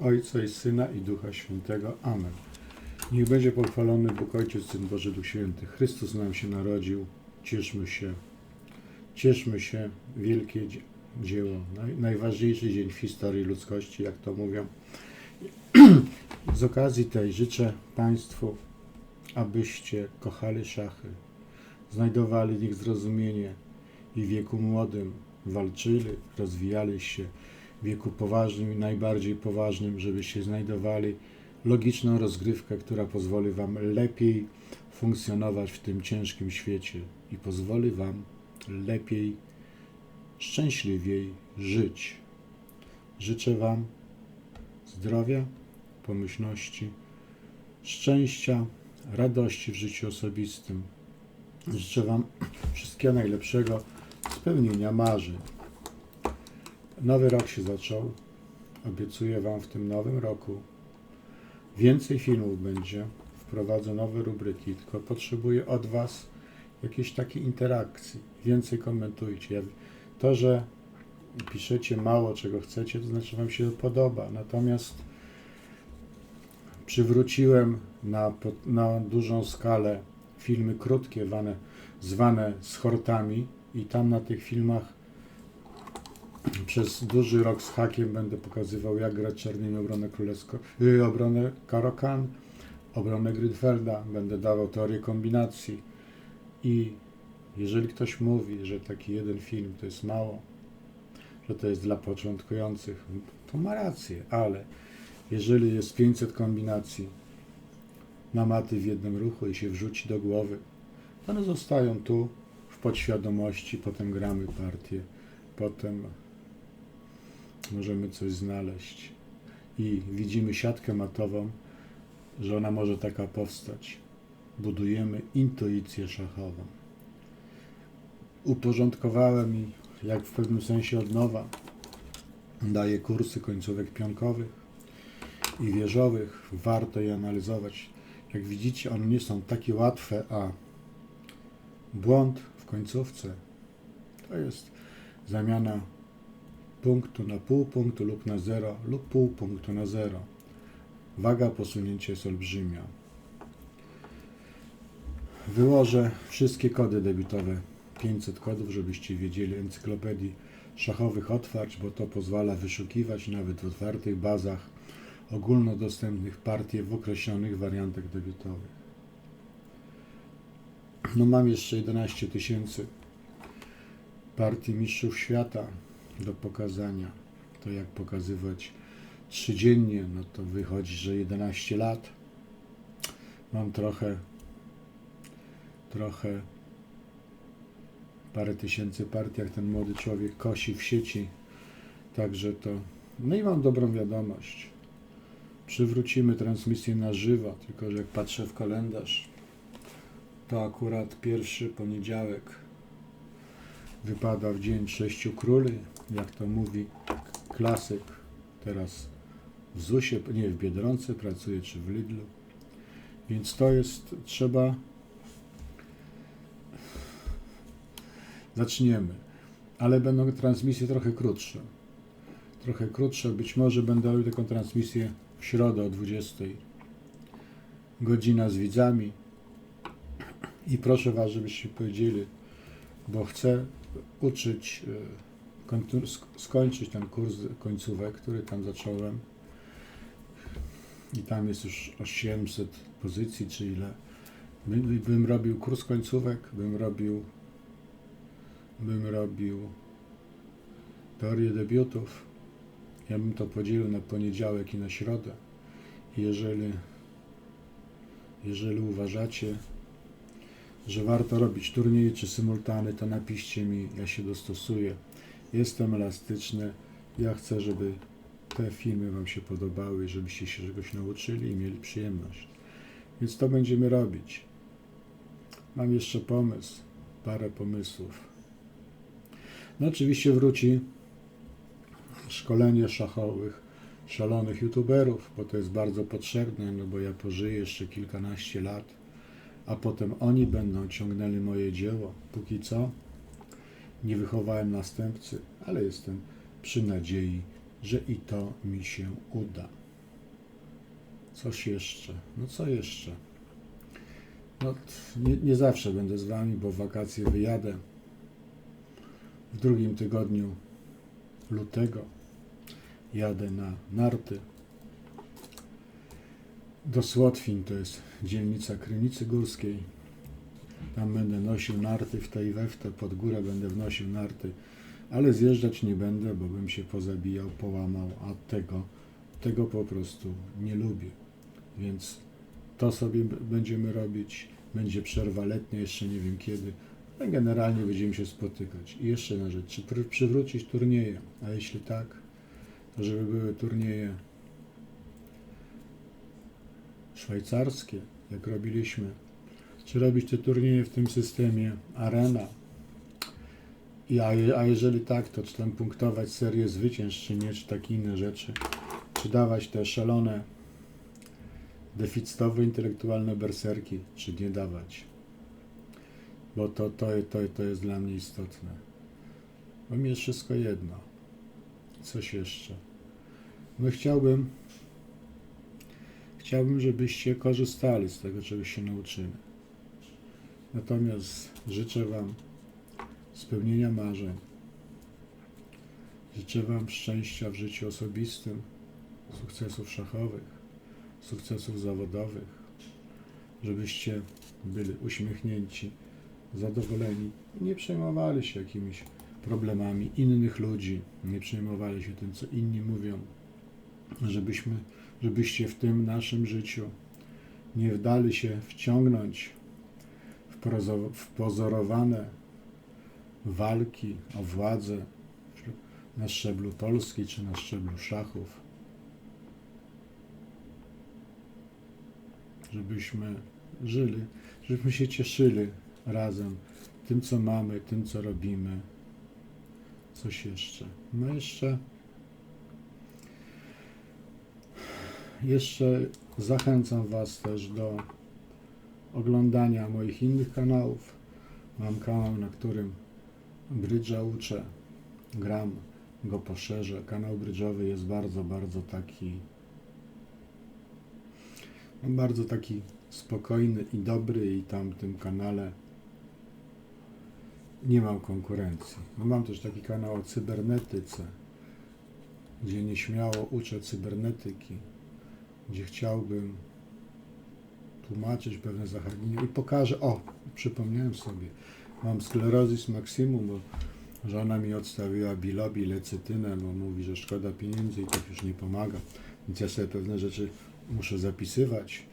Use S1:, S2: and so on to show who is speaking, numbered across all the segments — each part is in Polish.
S1: Ojca i Syna i Ducha Świętego. Amen. Niech będzie pochwalony Bóg Ojciec, Syn Boży, Duch Święty. Chrystus nam się narodził. Cieszmy się. Cieszmy się. Wielkie dzie- dzieło. Naj, najważniejszy dzień w historii ludzkości, jak to mówią. Z okazji tej życzę Państwu, abyście kochali szachy, znajdowali w nich zrozumienie i w wieku młodym walczyli, rozwijali się, wieku poważnym i najbardziej poważnym, żebyście znajdowali logiczną rozgrywkę, która pozwoli Wam lepiej funkcjonować w tym ciężkim świecie i pozwoli Wam lepiej, szczęśliwiej żyć. Życzę Wam zdrowia, pomyślności, szczęścia, radości w życiu osobistym. Życzę Wam wszystkiego najlepszego, spełnienia marzeń. Nowy rok się zaczął. Obiecuję Wam w tym nowym roku więcej filmów będzie. Wprowadzę nowe rubryki, tylko potrzebuję od Was jakiejś takiej interakcji. Więcej komentujcie. To, że piszecie mało czego chcecie, to znaczy Wam się podoba. Natomiast przywróciłem na, na dużą skalę filmy krótkie, wane, zwane z hortami i tam na tych filmach przez duży rok z hakiem będę pokazywał, jak grać czarnymi obronę królewską, yy, obronę Karokan, obronę Grünfelda, będę dawał teorię kombinacji. I jeżeli ktoś mówi, że taki jeden film to jest mało, że to jest dla początkujących, to ma rację, ale jeżeli jest 500 kombinacji na maty w jednym ruchu i się wrzuci do głowy, to one zostają tu w podświadomości, potem gramy partię, potem możemy coś znaleźć i widzimy siatkę matową, że ona może taka powstać. Budujemy intuicję szachową. Uporządkowałem i jak w pewnym sensie od nowa daję kursy końcówek pionkowych i wieżowych. Warto je analizować. Jak widzicie, one nie są takie łatwe, a błąd w końcówce to jest zamiana punktu na pół punktu lub na zero lub pół punktu na zero. Waga posunięcia jest olbrzymia. Wyłożę wszystkie kody debitowe, 500 kodów, żebyście wiedzieli encyklopedii szachowych otwarć, bo to pozwala wyszukiwać nawet w otwartych bazach ogólnodostępnych partie w określonych wariantach debitowych. No mam jeszcze 11 tysięcy partii mistrzów świata do pokazania. To jak pokazywać trzydziennie, no to wychodzi, że 11 lat. Mam trochę, trochę, parę tysięcy partii, jak ten młody człowiek kosi w sieci. Także to, no i mam dobrą wiadomość. Przywrócimy transmisję na żywo, tylko że jak patrzę w kalendarz, to akurat pierwszy poniedziałek wypada w dzień sześciu króli, jak to mówi klasyk. Teraz w ZUSie, nie w Biedronce pracuje, czy w Lidlu. Więc to jest, trzeba... Zaczniemy. Ale będą transmisje trochę krótsze. Trochę krótsze. Być może będę robił taką transmisję w środę o 20. Godzina z widzami. I proszę Was, żebyście powiedzieli, bo chcę uczyć, sk- skończyć ten kurs końcówek, który tam zacząłem. I tam jest już 800 pozycji, czy ile. By- by- Bym robił kurs końcówek, bym robił, bym robił teorię debiutów. Ja bym to podzielił na poniedziałek i na środę. Jeżeli, jeżeli uważacie, że warto robić turnieje czy symultany, to napiszcie mi, ja się dostosuję. Jestem elastyczny. Ja chcę, żeby te filmy Wam się podobały, żebyście się czegoś nauczyli i mieli przyjemność. Więc to będziemy robić. Mam jeszcze pomysł, parę pomysłów. No oczywiście wróci szkolenie szachowych, szalonych youtuberów, bo to jest bardzo potrzebne, no bo ja pożyję jeszcze kilkanaście lat a potem oni będą ciągnęli moje dzieło. Póki co nie wychowałem następcy, ale jestem przy nadziei, że i to mi się uda. Coś jeszcze? No co jeszcze? No, nie, nie zawsze będę z Wami, bo w wakacje wyjadę w drugim tygodniu lutego. Jadę na narty. Do Słotwin, to jest dzielnica Krynicy Górskiej. Tam będę nosił narty w tej we w te, pod górę będę wnosił narty, ale zjeżdżać nie będę, bo bym się pozabijał, połamał, a tego, tego po prostu nie lubię. Więc to sobie będziemy robić. Będzie przerwa letnia, jeszcze nie wiem kiedy, ale generalnie będziemy się spotykać. I jeszcze jedna rzecz, czy pr- przywrócić turnieje? A jeśli tak, to żeby były turnieje szwajcarskie, jak robiliśmy, czy robić te turnieje w tym systemie arena. I a, a jeżeli tak, to czy tam punktować serię zwycięstw, czy nie, czy takie inne rzeczy. Czy dawać te szalone, deficytowe, intelektualne berserki, czy nie dawać. Bo to, to, to, to jest dla mnie istotne. Bo mi jest wszystko jedno. Coś jeszcze. No chciałbym, chciałbym, żebyście korzystali z tego, czego się nauczymy. Natomiast życzę Wam spełnienia marzeń. Życzę Wam szczęścia w życiu osobistym, sukcesów szachowych, sukcesów zawodowych, żebyście byli uśmiechnięci, zadowoleni i nie przejmowali się jakimiś problemami innych ludzi, nie przejmowali się tym, co inni mówią, żebyśmy, żebyście w tym naszym życiu nie wdali się wciągnąć w pozorowane walki o władzę na szczeblu Polski czy na szczeblu szachów, żebyśmy żyli, żebyśmy się cieszyli razem tym, co mamy, tym, co robimy. Coś jeszcze. No jeszcze jeszcze zachęcam Was też do oglądania moich innych kanałów. Mam kanał, na którym brydża uczę, gram, go poszerzę. Kanał brydżowy jest bardzo, bardzo taki no, bardzo taki spokojny i dobry i tam w tym kanale nie mam konkurencji. No, mam też taki kanał o cybernetyce, gdzie nieśmiało uczę cybernetyki, gdzie chciałbym tłumaczyć pewne zagadnienia i pokażę, o, przypomniałem sobie, mam sklerozis maksimum, bo żona mi odstawiła bilobi, lecytynę, bo mówi, że szkoda pieniędzy i to już nie pomaga. Więc ja sobie pewne rzeczy muszę zapisywać,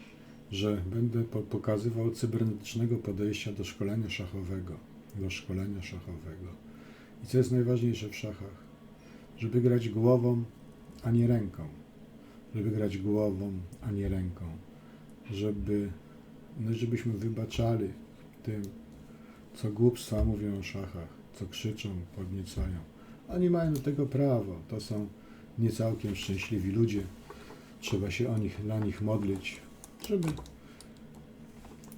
S1: że będę po pokazywał cybernetycznego podejścia do szkolenia szachowego, do szkolenia szachowego. I co jest najważniejsze w szachach? Żeby grać głową, a nie ręką. Żeby grać głową, a nie ręką. Żeby, no, żebyśmy wybaczali tym, co głupstwa mówią o szachach, co krzyczą, podniecają. Oni mają do tego prawo. To są nie całkiem szczęśliwi ludzie. Trzeba się o nich, dla nich modlić, żeby,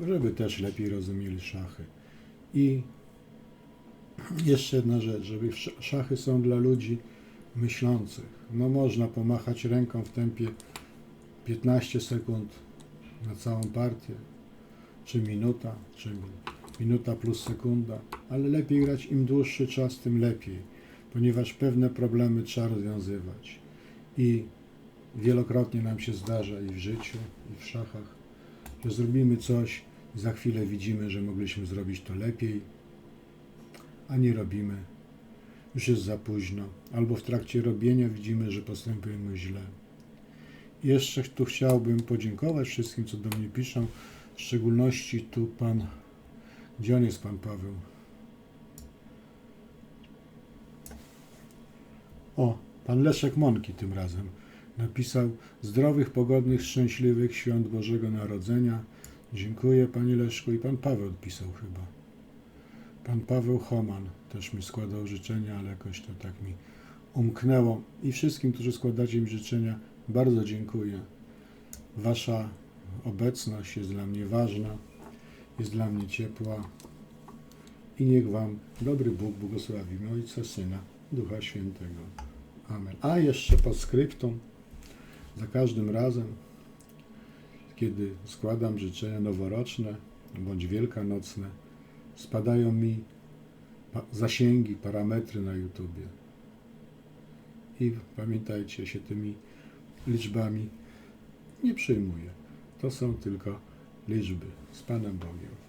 S1: żeby też lepiej rozumieli szachy. I jeszcze jedna rzecz, żeby sz- szachy są dla ludzi myślących. No można pomachać ręką w tempie 15 sekund na całą partię, czy minuta, czy minuta plus sekunda, ale lepiej grać im dłuższy czas, tym lepiej, ponieważ pewne problemy trzeba rozwiązywać. I wielokrotnie nam się zdarza i w życiu, i w szachach, że zrobimy coś za chwilę widzimy, że mogliśmy zrobić to lepiej, a nie robimy. Już jest za późno, albo w trakcie robienia widzimy, że postępujemy źle. Jeszcze tu chciałbym podziękować wszystkim, co do mnie piszą, w szczególności tu pan, gdzie on jest pan Paweł? O, pan Leszek Monki tym razem napisał zdrowych, pogodnych, szczęśliwych świąt Bożego Narodzenia. Dziękuję panie Leszku i pan Paweł odpisał chyba. Pan Paweł Homan też mi składał życzenia, ale jakoś to tak mi umknęło. I wszystkim, którzy składacie mi życzenia, bardzo dziękuję. Wasza obecność jest dla mnie ważna, jest dla mnie ciepła. I niech Wam dobry Bóg błogosławi Ojca, Syna, Ducha Świętego. Amen. A jeszcze po skryptum, za każdym razem, kiedy składam życzenia noworoczne bądź wielkanocne, spadają mi zasięgi, parametry na YouTubie. I pamiętajcie, się tymi liczbami nie przejmuję. To są tylko liczby z Panem Bogiem.